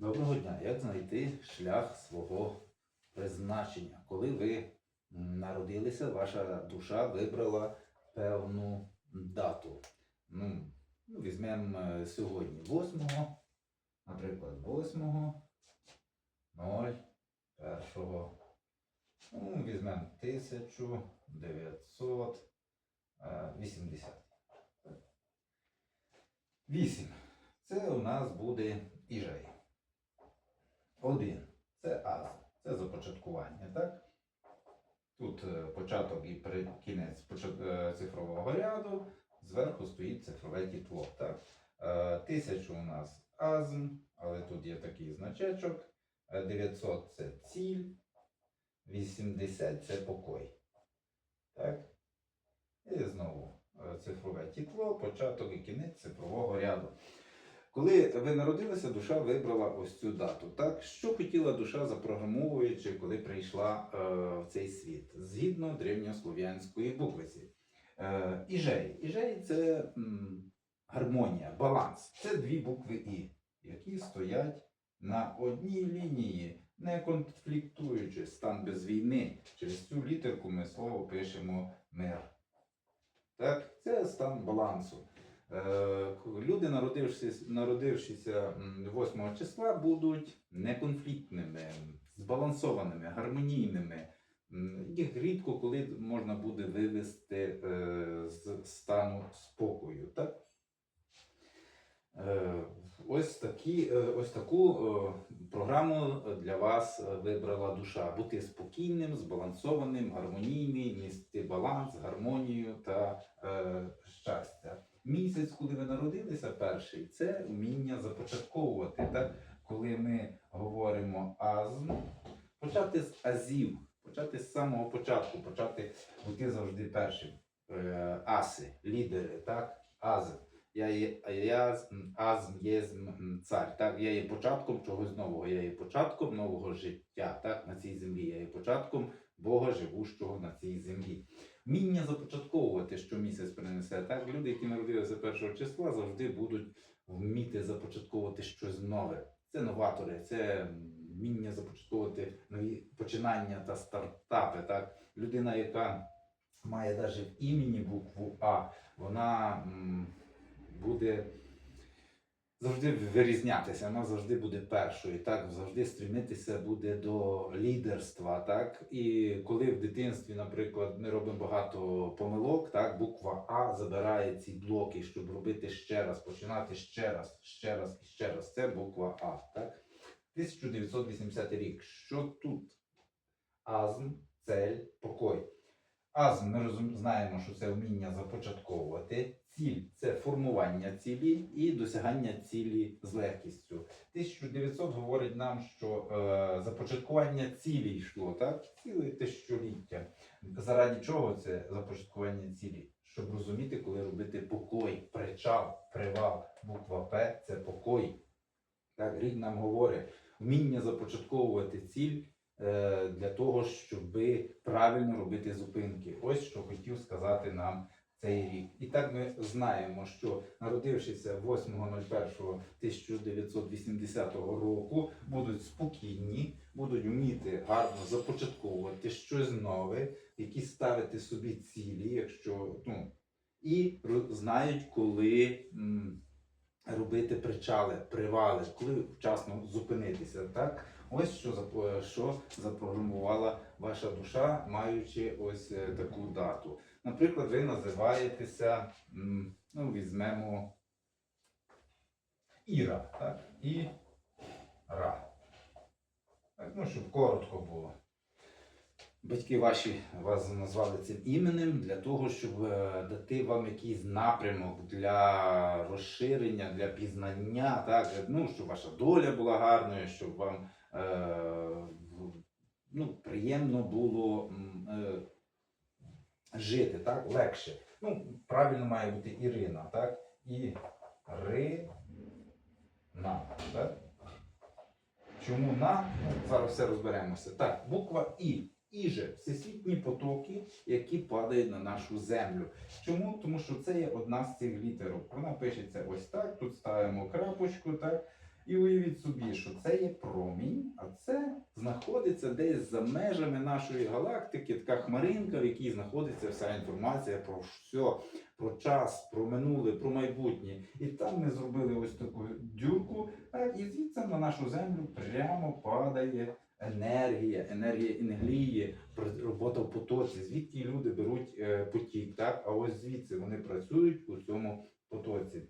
Доброго дня! Як знайти шлях свого призначення? Коли ви народилися, ваша душа вибрала певну дату. Ну, Візьмемо сьогодні 8, наприклад, 8, 0, 1. Ну, Візьмемо е, 1980. 8. Ну, е, Це у нас буде Іжай. Один Це аз. Це започаткування. так? Тут е, початок і кінець е, цифрового ряду, зверху стоїть цифрове тітло. Так? Е, тисячу у нас азм, але тут є такий значечок. 900 це ціль, 80 це покой. Так? І знову цифрове тітло, початок і кінець цифрового ряду. Коли ви народилися, душа вибрала ось цю дату. Так? Що хотіла душа, запрограмовуючи, коли прийшла е, в цей світ? Згідно древньослов'янської буквиці. Е, іжей. Іжей це м, гармонія, баланс. Це дві букви І, які стоять на одній лінії, не конфліктуючи стан без війни. Через цю літерку ми слово пишемо мир. Так? Це стан балансу. Е, Люди, народившись, народившися 8 числа, будуть неконфліктними, збалансованими, гармонійними. Їх рідко коли можна буде вивести е, з стану спокою. Так? Е, Ось, такі, ось таку програму для вас вибрала душа. Бути спокійним, збалансованим, гармонійним, нести баланс, гармонію та. Місяць, коли ви народилися перший, це вміння започатковувати. Так? Коли ми говоримо азм, почати з азів, почати з самого початку, почати бути завжди першим. Е, аси, лідери, так? Ази. Я є я, азм, єзм, цар. Так? Я є початком чогось нового, я є початком нового життя так? на цій землі. Я є початком Бога, живущого на цій землі. Вміння започатковувати, що місяць принесе. Так, люди, які народилися першого числа, завжди будуть вміти започатковувати щось нове. Це новатори, це вміння започатковувати нові починання та стартапи. Так, людина, яка має навіть в імені букву А, вона м, буде завжди вирізнятися, вона завжди буде першою, так завжди стремитися буде до лідерства. Так і коли в дитинстві, наприклад, ми робимо багато помилок, так буква А забирає ці блоки, щоб робити ще раз, починати ще раз, ще раз і ще раз. Це буква А. Так 1980 рік. Що тут? Азм, цель, покой. Азм, ми знаємо, що це вміння започатковувати. Ціль це формування цілі і досягання цілі з легкістю. 1900 говорить нам, що е, започаткування цілі йшло, так? Ціле тисячоліття. Заради чого це започаткування цілі? Щоб розуміти, коли робити покой, причал, привал. Буква П це покой. Так, рік нам говорить, вміння започатковувати ціль для того, щоб правильно робити зупинки. Ось що хотів сказати нам цей рік. І так ми знаємо, що народившися 8.01.1980 року, будуть спокійні, будуть вміти гарно започатковувати щось нове, які ставити собі цілі, якщо ну, і знають, коли. Робити причали, привали, коли вчасно зупинитися. Так? Ось що, зап- що запрограмувала ваша душа, маючи ось е, таку дату. Наприклад, ви називаєтеся, ну, візьмемо Іра, так? І Ра. Так, ну, щоб коротко було. Батьки ваші вас назвали цим іменем для того, щоб е, дати вам якийсь напрямок для розширення, для пізнання, так? Ну, щоб ваша доля була гарною, щоб вам е, ну, приємно було е, жити, так? Легше. Ну, правильно має бути Ірина, так? Ірина. Так? Чому на? Ну, зараз все розберемося. Так, буква І. Іже всесвітні потоки, які падають на нашу землю. Чому? Тому що це є одна з цих літерок. Вона пишеться ось так. Тут ставимо крапочку, так. І уявіть собі, що це є промінь, а це знаходиться десь за межами нашої галактики, така хмаринка, в якій знаходиться вся інформація про все, про час, про минуле, про майбутнє. І там ми зробили ось таку дюрку, і звідси на нашу землю прямо падає енергія, енергія інглії, робота в потоці. Звідки люди беруть е, потік, так? А ось звідси вони працюють у цьому потоці.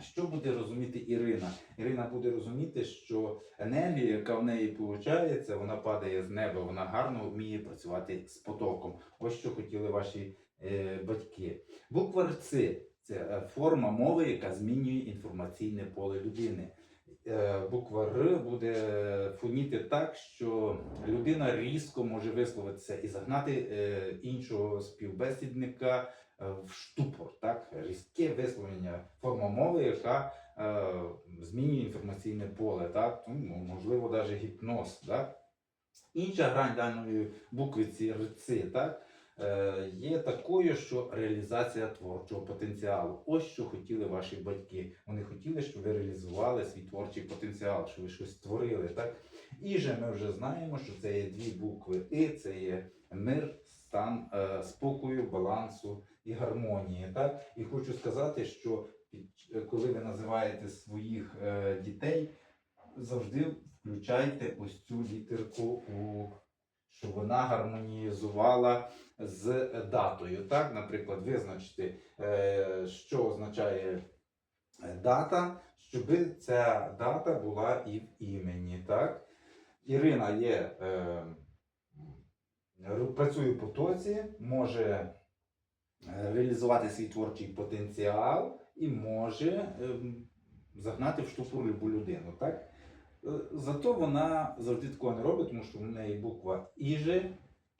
Що буде розуміти Ірина? Ірина буде розуміти, що енергія, яка в неї виходить, вона падає з неба, вона гарно вміє працювати з потоком. Ось що хотіли ваші е, батьки. Буква РЦ це е, форма мови, яка змінює інформаційне поле людини. Е, Буква Р буде фоніти так, що людина різко може висловитися і загнати е, іншого співбесідника в штупор, так? різке висловлення, форма мови, яка е, змінює інформаційне поле, так? Ну, можливо, навіть гіпноз. Так? Інша грань даної буквиці РЦ, так? е, є такою, що реалізація творчого потенціалу. Ось що хотіли ваші батьки. Вони хотіли, щоб ви реалізували свій творчий потенціал, щоб ви щось створили. Так? І же ми вже знаємо, що це є дві букви І, це є мир, стан е, спокою, балансу і гармонії. Так? І хочу сказати, що під, е, коли ви називаєте своїх е, дітей, завжди включайте ось цю літерку у щоб вона гармонізувала з датою. Так, наприклад, визначити, е, що означає е, дата, щоб ця дата була і в імені. Так? Ірина є, е, працює в потоці, може е, реалізувати свій творчий потенціал і може е, загнати в штуку любу людину. Так? Е, Зато вона завжди такого не робить, тому що в неї буква Іже,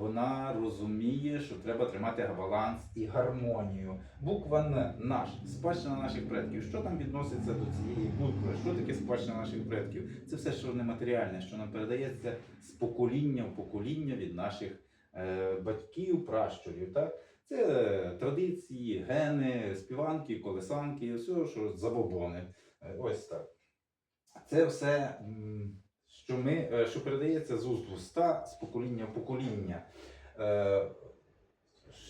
вона розуміє, що треба тримати баланс і гармонію. Буква Н наш, спадщина наших предків. Що там відноситься до цієї букви? Що таке спадщина наших предків? Це все, що нематеріальне, що нам передається з покоління в покоління від наших е, батьків, пращурів. Так? Це традиції, гени, співанки, колесанки, все, що забобони. Е, Ось так. Це все, що, ми, е, що передається з уст в уста, з покоління в покоління. Е,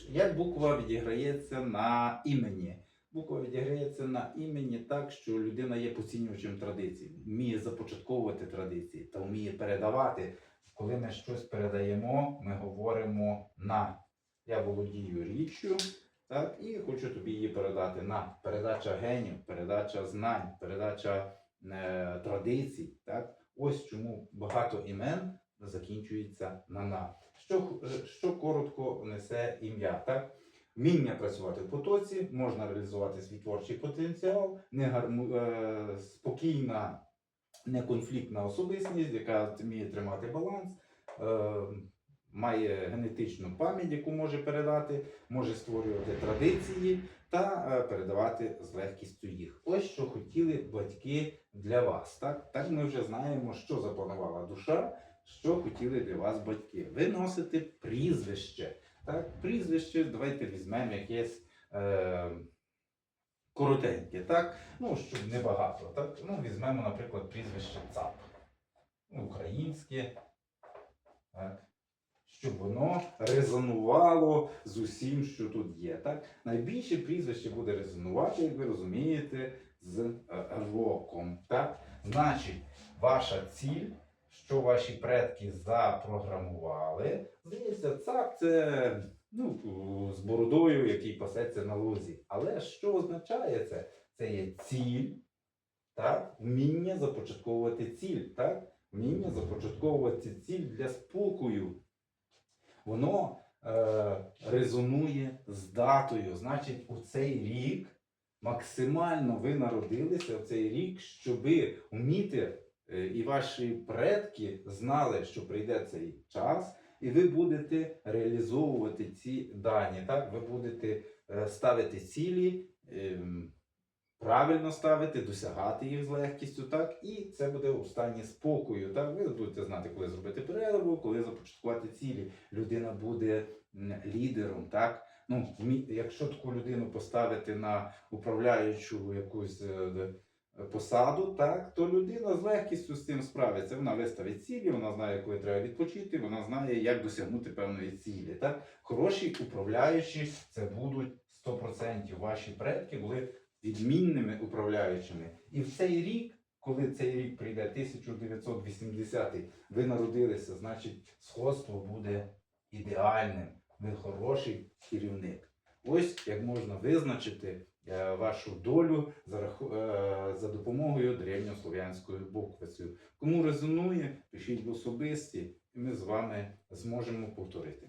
Як буква відіграється на імені? Буква відіграється на імені так, що людина є поцінювачем традицій, вміє започатковувати традиції та вміє передавати. Коли ми щось передаємо, ми говоримо на. Я володію річчю, так, і хочу тобі її передати на передача генів, передача знань, передача е, традицій. Так? Ось чому багато імен закінчується на на. Що, е, що коротко несе ім'я? Так? Вміння працювати в потоці, можна реалізувати свій творчий потенціал, не гарму, е, спокійна, неконфліктна особистість, яка вміє тримати баланс, е, має генетичну пам'ять, яку може передати, може створювати традиції та е, передавати з легкістю їх. Ось що хотіли батьки для вас. Так, так ми вже знаємо, що запланувала душа, що хотіли для вас батьки. Ви носите прізвище. Так, прізвище, давайте візьмемо якесь е, коротеньке, так? Ну, щоб не багато. Так? Ну, візьмемо, наприклад, прізвище ЦАП. Ну, Українське. Так? Щоб воно резонувало з усім, що тут є. Так? Найбільше прізвище буде резонувати, як ви розумієте, з е, роком. Так? Значить, ваша ціль, що ваші предки запрограмували, здається, ЦАП це ну, з бородою, який пасеться на лузі. Але що означає це? Це є ціль, так? вміння започатковувати ціль. Так? Вміння започатковувати ціль для спокою. Воно е, резонує з датою. Значить, у цей рік максимально ви народилися в цей рік, щоб вміти, е, і ваші предки знали, що прийде цей час, і ви будете реалізовувати ці дані. Так? Ви будете е, ставити цілі. Правильно ставити, досягати їх з легкістю, так, і це буде у стані спокою. Так, ви будете знати, коли зробити перерву, коли започаткувати цілі. Людина буде лідером, так. Ну, якщо таку людину поставити на управляючу якусь е, посаду, так, то людина з легкістю з цим справиться. Вона виставить цілі, вона знає, коли треба відпочити, вона знає, як досягнути певної цілі. Так? Хороші управляючі це будуть 100%. Ваші предки були відмінними управляючими. І в цей рік, коли цей рік прийде 1980, ви народилися, значить, сходство буде ідеальним. Ви хороший керівник. Ось як можна визначити е, вашу долю е, за допомогою древньослов'янської буквицею. Кому резонує, пишіть в особисті, і ми з вами зможемо повторити.